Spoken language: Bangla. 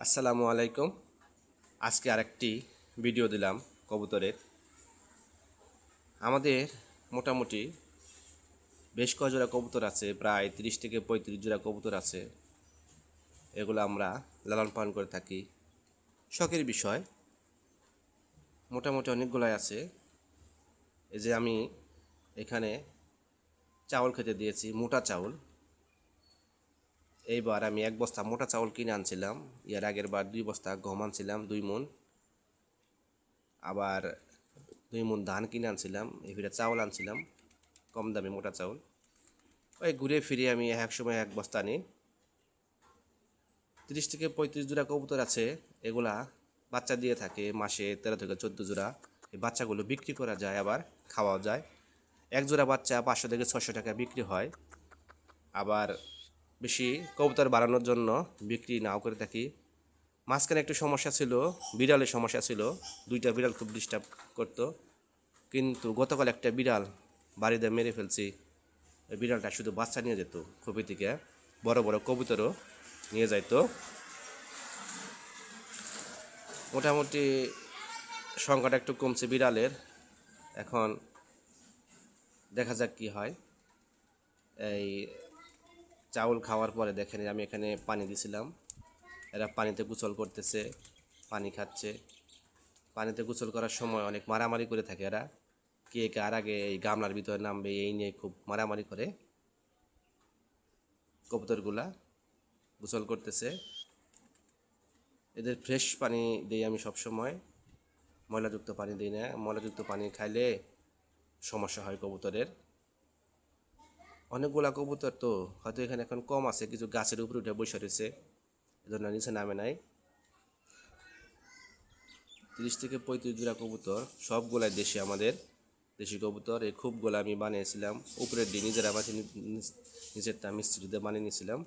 আসসালামু আলাইকুম। আজকে আরেকটি ভিডিও দিলাম কবুতরের। আমাদের মোটামুটি বেশ কয় জোড়া কবুতর আছে, প্রায় তিরিশ থেকে পঁয়ত্রিশ জোড়া কবুতর আছে। এগুলো আমরা লালন পালন করে থাকি। শখের বিষয়, মোটামুটি অনেকগুলাই আছে। এই যে আমি এখানে চাউল খেতে দিয়েছি, মোটা চাউল। এইবার আমি এক বস্তা মোটা চাউল কিনে আনছিলাম। এর আগের বার দুই বস্তা গম আনছিলাম, দুই মন আবার দুই মন ধান কিনে আনছিলাম এবারে চাউল আনছিলাম, কম দামে মোটা চাউল। ওই ঘুরে ফিরে আমি এক সময় এক বস্তা নিই তিরিশ থেকে পঁয়ত্রিশ জোড়া কবুতর আছে, এগুলা বাচ্চা দিয়ে থাকে, মাসে তেরো থেকে চোদ্দ জোড়া। এই বাচ্চাগুলো বিক্রি করা যায় আবার, খাওয়াও যায়। এক জোড়া বাচ্চা পাঁচশো থেকে ছশো টাকা বিক্রি হয়। আবার বেশি কবুতর বাড়ানোর জন্য বিক্রি নাও করে থাকি। মাঝখানে একটু সমস্যা ছিল, বিড়ালের সমস্যা ছিল। দুইটা বিড়াল খুব ডিস্টার্ব করতো। কিন্তু গতকাল একটা বিড়াল বাড়িতে মেরে ফেলছি। ওই বিড়ালটা শুধু বাচ্চা নিয়ে যেত খুবই থেকে। বড় বড় কবুতরও নিয়ে যাইতো। মোটামুটি সংখ্যাটা একটু কমছে বিড়ালের। এখন দেখা যাক কি হয়। এই চাউল খাওয়ার পরে দেখেন আমি এখানে পানি দিছিলাম। এরা পানিতে গোসল করতেছে, পানি খাচ্ছে। পানিতে গোসল করার সময় অনেক মারামারি করে থাকে এরা। কে কার আগে এই গামলার ভিতরে নামবে, এই নিয়ে খুব মারামারি করে। কবুতরগুলা গোসল করতেছে। এদের ফ্রেশ পানি দিই আমি সব সময় ময়লাযুক্ত পানি দিই না। ময়লাযুক্ত পানি খাইলে সমস্যা হয় কবুতরের। অনেকগুলা কবুতর তো হয়তো এখানে এখন কম আছে, কিছু গাছের উপরে উঠে বসে রয়েছে। এজন্য নিচে নামে নাই। তিরিশ থেকে পঁয়ত্রিশ জোড়া কবুতর, সবগুলাই দেশি আমাদের, দেশি কবুতর। এই খুবগুলো আমি বানিয়েছিলাম, উপরের দিয়ে নিজেরা আমাকে নিজেরটা মিস্ত্রিতে বানিয়ে নিয়েছিলাম।